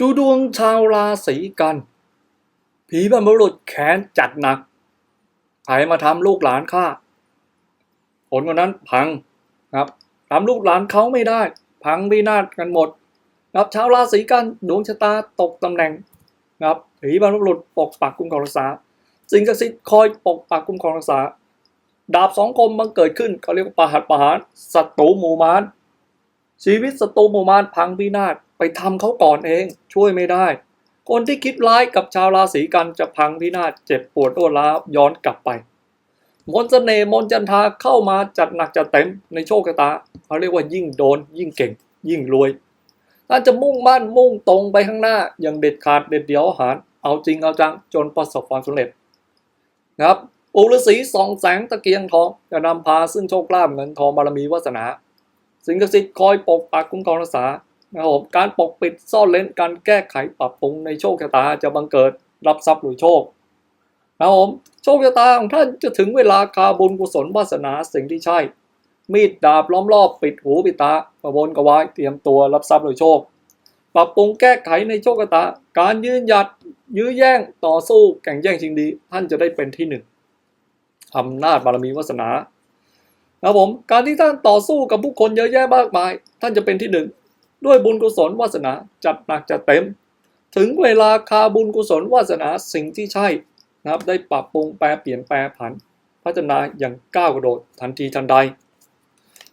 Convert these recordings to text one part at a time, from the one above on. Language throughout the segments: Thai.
ดูดวงชาวราศีกัน ผีบรรพบุรุษแค้นจัดหนักใครมาทำลูกหลานข้าผลคนนั้นพังครับทำลูกหลานเขาไม่ได้ พังวินาศกันหมดครับชาวราศีกันดวงชะตาตกตำแหน่งครับผีบรรพบุรุษปกปักคุ้มครองรักษาสิ่งศักดิ์สิทธิ์คอยปกปักคุ้มครองรักษา ดาบสองคมมันเกิดขึ้นเขาเรียกว่าปาหัดปาหารศัตรูหมู่มารชีวิตศัตรูหมู่มารพังพินาศ ไปทำเขาก่อนเอง ช่วยไม่ได้ คนที่คิดร้ายกับชาวราศีกันจะพังพินาศเจ็บปวดรวดร้าย้อนกลับไป มนต์เสน่ห์มนจันทาเข้ามาจัดหนักจัดเต็มในโชคชะตาเขาเรียกว่ายิ่งโดน ยิ่งเก่ง ยิ่งรวยถ้าจะมุ่งมั่นมุ่งตรงไปข้างหน้าอย่างเด็ดขาดเด็ดเดี่ยวหาร เอาจริงเอาจังจนประสบความสำเร็จนะครับอุฤาษีสองแสงตะเกียงทองจะนำพาซึ่งโชคลาภเงินทองบารมีวาสนา สิ่งศักดิ์สิทธิ์คอยปกปักคุ้มครองรักษา นะครับผมการปกปิดซ่อนเล้นการแก้ไขปรับปรุงในโชคชะตาจะบังเกิดรับทรัพย์หรือโชคนะครับผมโชคชะตาของท่านจะถึงเวลาคาบุญกุศลวาสนาสิ่งที่ใช่ มีดดาบล้อมรอบปิดหูปิดตากระวนกวายเตรียมตัวรับทรัพย์หรือโชค ปรับปรุงแก้ไขในโชคชะตา การยืนหยัดยื้อแย่งต่อสู้แข่งแย่งชิงดี ท่านจะได้เป็นที่หนึ่งอำนาจบารมีวาสนานะครับผมการที่ท่านต่อสู้กับผู้คนเยอะแยะมากมาย ท่านจะเป็นที่หนึ่ง ด้วยบุญกุศลวาสนาจัดหนักจัดเต็ม ถึงเวลาคาบุญกุศลวาสนาสิ่งที่ใช่นะครับ ได้ปรับปรุงแปรเปลี่ยนแปรผัน พัฒนาอย่างก้าวกระโดดทันทีทันใด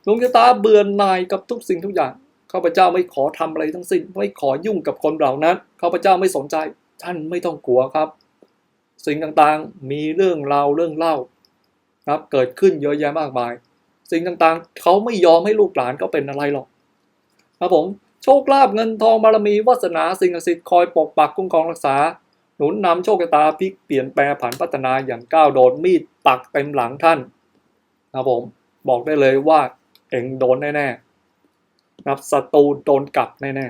ดวงชะตาเบื่อหน่ายกับทุกสิ่งทุกอย่างข้าพเจ้าไม่ขอทำอะไรทั้งสิ้นไม่ขอยุ่งกับคนเหล่านั้นข้าพเจ้าไม่สนใจ ท่านไม่ต้องกลัวครับ สิ่งต่างๆมีเรื่องราวเรื่องเล่าครับเกิดขึ้นเยอะแยะมากมาย สิ่งต่างๆ เขาไม่ยอมให้ลูกหลานเขาเป็นอะไรหรอก ครับผมโชคลาภเงินทองบารมีวาสนาสิ่งศักดิ์สิทธิ์คอยปกปักคุ้มครองรักษา หนุนนำโชคชะตาพลิกเปลี่ยนแปลผันพัฒนาอย่างก้าวโดดมีดปักเต็มหลังท่านครับผมบอกได้เลยว่าเองโดนแน่ๆครับศัตรูโดนกลับแน่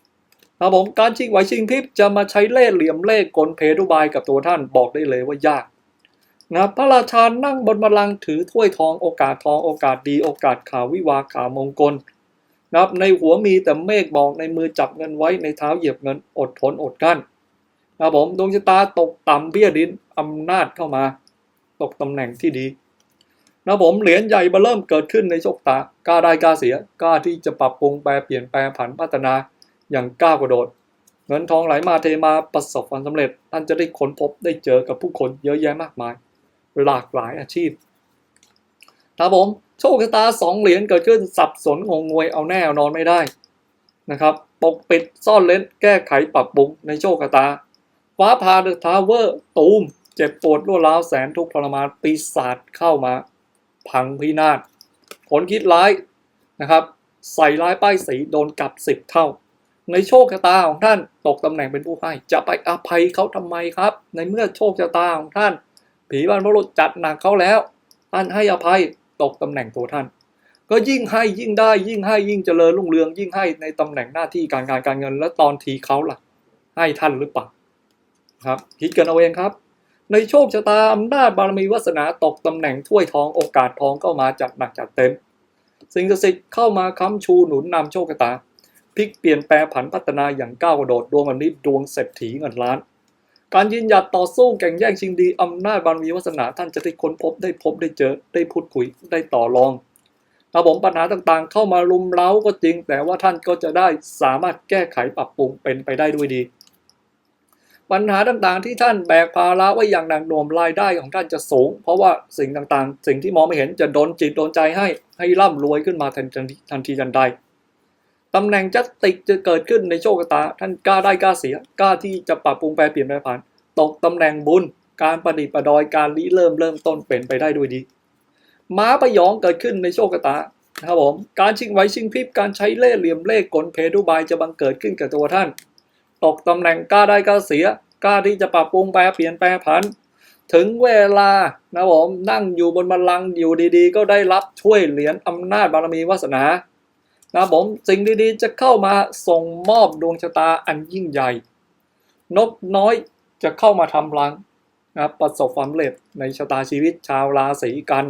ๆครับผมการชิงไหวชิงพริบจะมาใช้เล่ห์เหลี่ยมเล่ห์กลเพดุบายกับตัวท่านบอกได้เลยว่ายากนะพระราชานั่งบนบัลลังก์ถือถ้วยทองโอกาสทองโอกาสดีโอกาสข่าววิวาข่าวมงคล นะครับในหัวมีแต่เมฆบอกในมือจับเงินไว้ในเท้าเหยียบเงินอดทนอดกั้นนะผมดวงชะตาตกต่ำเบี้ยดินอำนาจเข้ามา ตกตำแหน่งที่ดีนะผมเหรียญใหญ่มาเริ่มเกิดขึ้นในโชคตากล้าได้กล้าเสียกล้าที่จะปรับปรุงแปลเปลี่ยนแปลผันพัฒนาอย่างก้าวกระโดด เงินทองไหลมาเทมาประสบความสำเร็จท่านจะได้ค้นพบได้เจอกับผู้คนเยอะแยะมากมาย หลากหลายอาชีพครับผม โชคชะตาสองเหรียญเกิดขึ้นสับสนงงงวยเอาแน่เอานอนไม่ได้นะครับปกปิดซ่อนเล้นแก้ไขปรับปรุงในโชคชะตาฟ้าพาเดอะทาวเวอร์ ตูม เจ็บปวดรัวร้าวแสนทุกข์ทรมานปีศาจเข้ามา พังพินาศผลคิดร้ายนะครับ ใส่ร้ายป้ายสีโดนกลับสิบเท่า ในโชคชะตาของท่านตกตำแหน่งเป็นผู้ให้ จะไปอภัยเขาทำไมครับ ในเมื่อโชคชะตาของท่าน ผีบรรพบุรุษจัดหนักเขาแล้วท่านให้อภัย ตกตำแหน่งตัวท่าน ก็ยิ่งให้ยิ่งได้ยิ่งให้ยิ่งเจริญรุ่งเรือง ยิ่งให้ในตำแหน่งหน้าที่การงานการเงิน และตอนทีเขาล่ะ ให้ท่านหรือเปล่าครับคิดกันเอาเองครับ ในโชคชะตาอำนาจบารมีวาสนาตกตำแหน่งถ้วยทองโอกาสทองเข้ามาจัดหนักจัดเต็ม สิ่งศักดิ์สิทธิ์เข้ามาค้ำชูหนุนนำโชคชะตาพลิกเปลี่ยนแปลผันพัฒนาอย่างก้าวกระโดดดวงวันนี้ดวงเศรษฐีเงินล้าน การยืนหยัดต่อสู้แข่งแย่งชิงดีอำนาจบารมีวาสนาท่านจะได้ค้นพบได้พบได้เจอได้พูดคุยได้ต่อรองครับผมปัญหาต่างๆ เข้ามารุมเร้าก็จริง แต่ว่าท่านก็จะได้สามารถแก้ไขปรับปรุงเป็นไปได้ด้วยดี ปัญหาต่างๆ ที่ท่านแบกภาระไว้อย่างหนักหน่วงรายได้ของท่านจะสูง เพราะว่าสิ่งต่างๆ สิ่งที่มองไม่เห็นจะโดนจิตโดนใจให้ให้ร่ำรวยขึ้นมาทันทีทันทีทันใด ตำแหน่งจัตติกจะเกิดขึ้นในโชคชะตา ท่านกล้าได้กล้าเสียกล้าที่จะปรับปรุงแปลเปลี่ยนแปลผ่านตกตำแหน่งบุญ การประดิษฐ์ประดอยการริเริ่มเริ่มต้นเป็นไปได้ด้วยดี ม้าประยองเกิดขึ้นในโชคชะตานะครับผมการชิงไหวชิงพริบการใช้เล่ห์เหลี่ยมเล่ห์กลเพดุบายจะบังเกิดขึ้นกับตัวท่าน ตกตำแหน่งกล้าได้กล้าเสียกล้าที่จะปรับปรุงแปลเปลี่ยนแปลผันถึงเวลานะผมนั่งอยู่บนบัลลังก์อยู่ดีๆ ก็ได้รับช่วยเหรียญอำนาจบารมีวาสนา นะผมสิ่งดีๆ จะเข้ามาส่งมอบดวงชะตาอันยิ่งใหญ่ นกน้อยจะเข้ามาทำรังนะประสบความสำเร็จในชะตาชีวิตชาวราศีกัน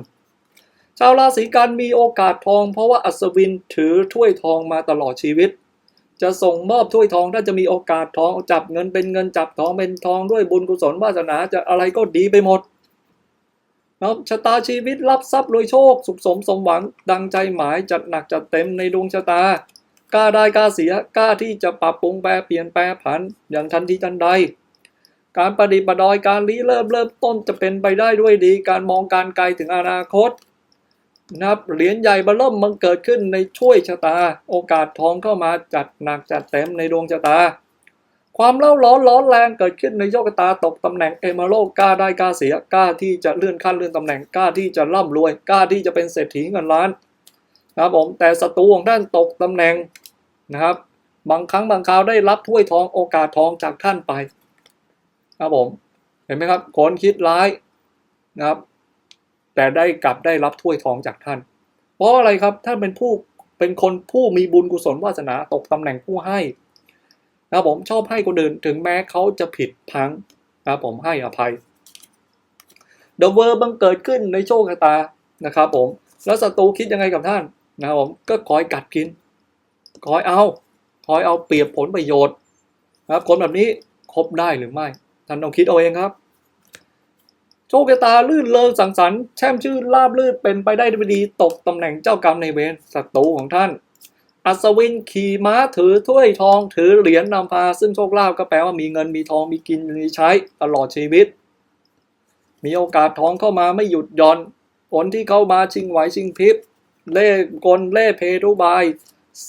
ชาวราศีกันมีโอกาสทอง เพราะว่าอัศวินถือถ้วยทองมาตลอดชีวิต จะส่งมอบถ้วยทองถ้าจะมีโอกาสทองจับเงินเป็นเงินจับทองเป็นทองด้วยบุญกุศลวาสนาจะอะไรก็ดีไปหมด นะครับชะตาชีวิตรับทรัพย์รวยโชค สุขสมสมหวัง ดังใจหมายจัดหนักจัดเต็มในดวงชะตากล้าได้กล้าเสียกล้าที่จะปรับปรุงแปรเปลี่ยนแปรผันอย่างทันทีทันใด การประดิษฐ์ประดอยการรีเริ่มเริ่มต้นจะเป็นไปได้ด้วยดี การมองการไกลถึงอนาคตนะครับเหรียญใหญ่บรรล่มมันเกิดขึ้นในช่วยชะตา โอกาสทองเข้ามาจัดหนักจัดเต็มในดวงชะตา ความเล่าร้อนร้อนแรงเกิดขึ้นในโชคชะตาตกตำแหน่งเอมาโลกล้าได้กล้าเสียกล้าที่จะเลื่อนขั้นเลื่อนตำแหน่งกล้าที่จะร่ำรวยกล้าที่จะเป็นเศรษฐีเงินล้านนะครับผมแต่ศัตรูของท่านตกตำแหน่งนะครับ บางครั้งบางคราวได้รับถ้วยทองโอกาสทองจากท่านไปครับผมเห็นไหมครับคนคิดร้ายนะครับ แต่ได้กลับได้รับถ้วยทองจากท่าน เพราะอะไรครับท่านเป็นผู้เป็นคนผู้มีบุญกุศลวาสนาตกตำแหน่งผู้ให้ นะครับผมชอบให้คนอื่นถึงแม้เขาจะผิดพังนะครับผมให้อภัยเดอะเวอร์บังเกิดขึ้นในโชคชะตานะครับผมแล้วศัตรูคิดยังไงกับท่านนะครับผมก็คอยกัดกินคอยเอาคอยเอาเปรียบผลประโยชน์นะครับคนแบบนี้คบได้หรือไม่ท่านต้องคิดเอาเองครับ โชคชะตาลื่นเลิงสังสรรค์แช่มชื่นลาบลื่นเป็นไปได้ด้วยดีตกตำแหน่งเจ้ากรรมในเวรศัตรูของท่าน อัศวินขี่ม้าถือถ้วยทองถือเหรียญนำพา ซึ่งโชคลาภก็แปลว่ามีเงินมีทองมีกินมีใช้ตลอดชีวิต มีโอกาสทองเข้ามาไม่หยุดย่อนผลที่เข้ามาชิงไหวชิงพริบเล่กลเล่เพทุบาย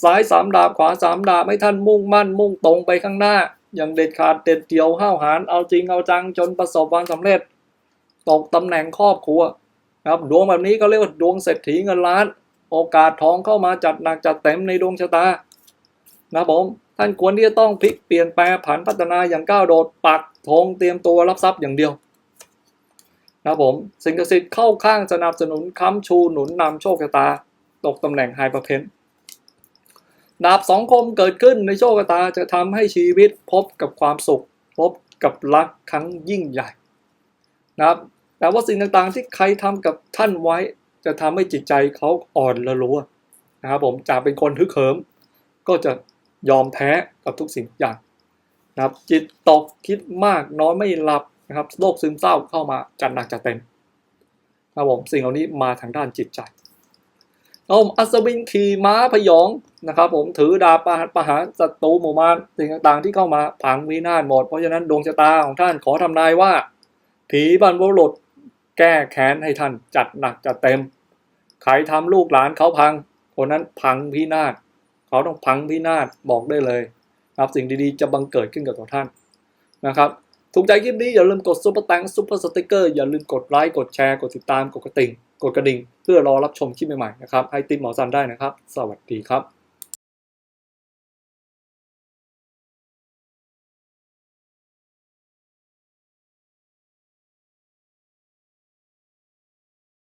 ซ้ายสามดาบขวาสามดาบให้ท่านมุ่งมั่นมุ่งตรงไปข้างหน้า อย่างเด็ดขาดเด็ดเดี่ยวห้าวหาญเอาจริงเอาจังจนประสบความสำเร็จ ตกตำแหน่งครอบครัวครับดวงแบบนี้ก็เรียกว่าดวงเศรษฐีเงินล้าน โอกาสทองเข้ามาจัดหนักจัดเต็มในดวงชะตา นะผม ท่านควรที่จะต้องพลิกเปลี่ยนแปลงผันพัฒนาอย่างก้าวโดดปักธงเตรียมตัวรับทรัพย์อย่างเดียว นะผม สิ่งศักดิ์สิทธิ์เข้าข้างสนับสนุนค้ำชูหนุนนำโชคชะตา ตกตำแหน่งไฮเปอร์เพนดาบสองคมเกิดขึ้นในโชคชะตาจะทำให้ชีวิตพบกับความสุข พบกับรักครั้งยิ่งใหญ่ นะครับแต่ว่าสิ่งต่างๆที่ใครทำกับท่านไว้ จะทำให้จิตใจเขาอ่อนละรัวนะครับผมจากเป็นคนฮึกเหิม ก็จะยอมแพ้กับทุกสิ่งอย่างนะครับ จิตตกคิดมากนอนไม่หลับนะครับโรคซึมเศร้าเข้ามาจัดหนักจัดเต็มนะครับผมสิ่งเหล่านี้มาทางด้านจิตใจเอาอัศวินขี่ม้าพยองนะครับผมถือดาบประหารประหารศัตรูหมู่มารสิ่งต่างๆที่เข้ามาพังวินาศหมด เพราะฉะนั้นดวงชะตาของท่านขอทำนายว่า ผีบรรพบุรุษ แก้แค้นให้ท่านจัดหนักจัดเต็ม ใครทำลูกหลานเขาพัง คนนั้นพังพินาศเขาต้องพังพินาศบอกได้เลยครับสิ่งดีๆจะบังเกิดขึ้นกับตัวท่านนะครับถูกใจคลิปนี้อย่าลืมกดซุปเปอร์แตงซุปเปอร์สติกเกอร์อย่าลืมกดไลค์กดแชร์กดติดตามกดกระติ่งกดกระดิ่ง เพื่อรอรับชมคลิปใหม่ๆนะครับให้ติมหมอซันได้นะครับ สวัสดีครับ